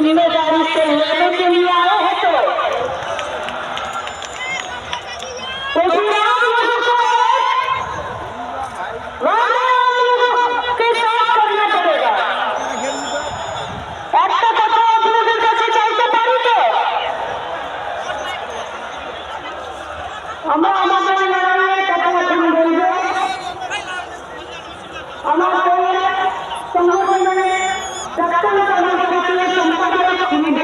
जिम्मेदारी से लेने के लिए आए हैं तो परशुराम लोगों को वाले लोगों के साथ करना पड़ेगा একটা কথা আপনাদের কাছে চাইতে পারি তো আমরা আমাদের লড়াইয়ের কথা এখন বলবো আমার দলের সংগঠনের প্রাক্তন কর্মসূচির সম্পাদক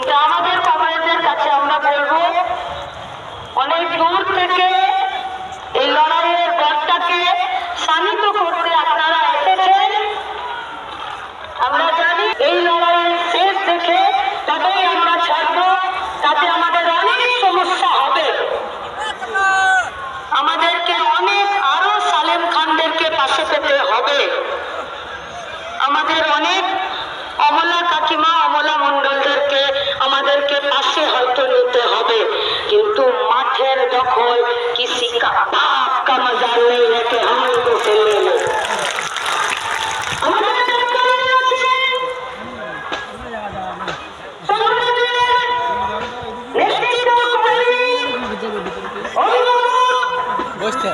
কিন্তু আমাদের কংগ্রেসের কাছে আমরা বলব, অনেক দূর থেকে এই লড়াইয়ের গড়টাকে শানিত করতে আপনারা এসেছেন। আমরা জানি এই লড়াইয়ের শেষ দেখে তবেই আমরা ছাড়বো, তাতে আমাদের অনেক সমস্যা হবে। আমাদেরকে অনেক আরও সালেম খানদেরকে পাশে পেতে হবে। আমাদের অনেক অমলা কাকিমা, অমলা মন্ডলদেরকে আমাদেরকে পাশে হয়তো নিতে হবে। কিন্তু মাঠের দখল কিসি কা বাপ কা মজা নেই রেখে আমাদের বসতে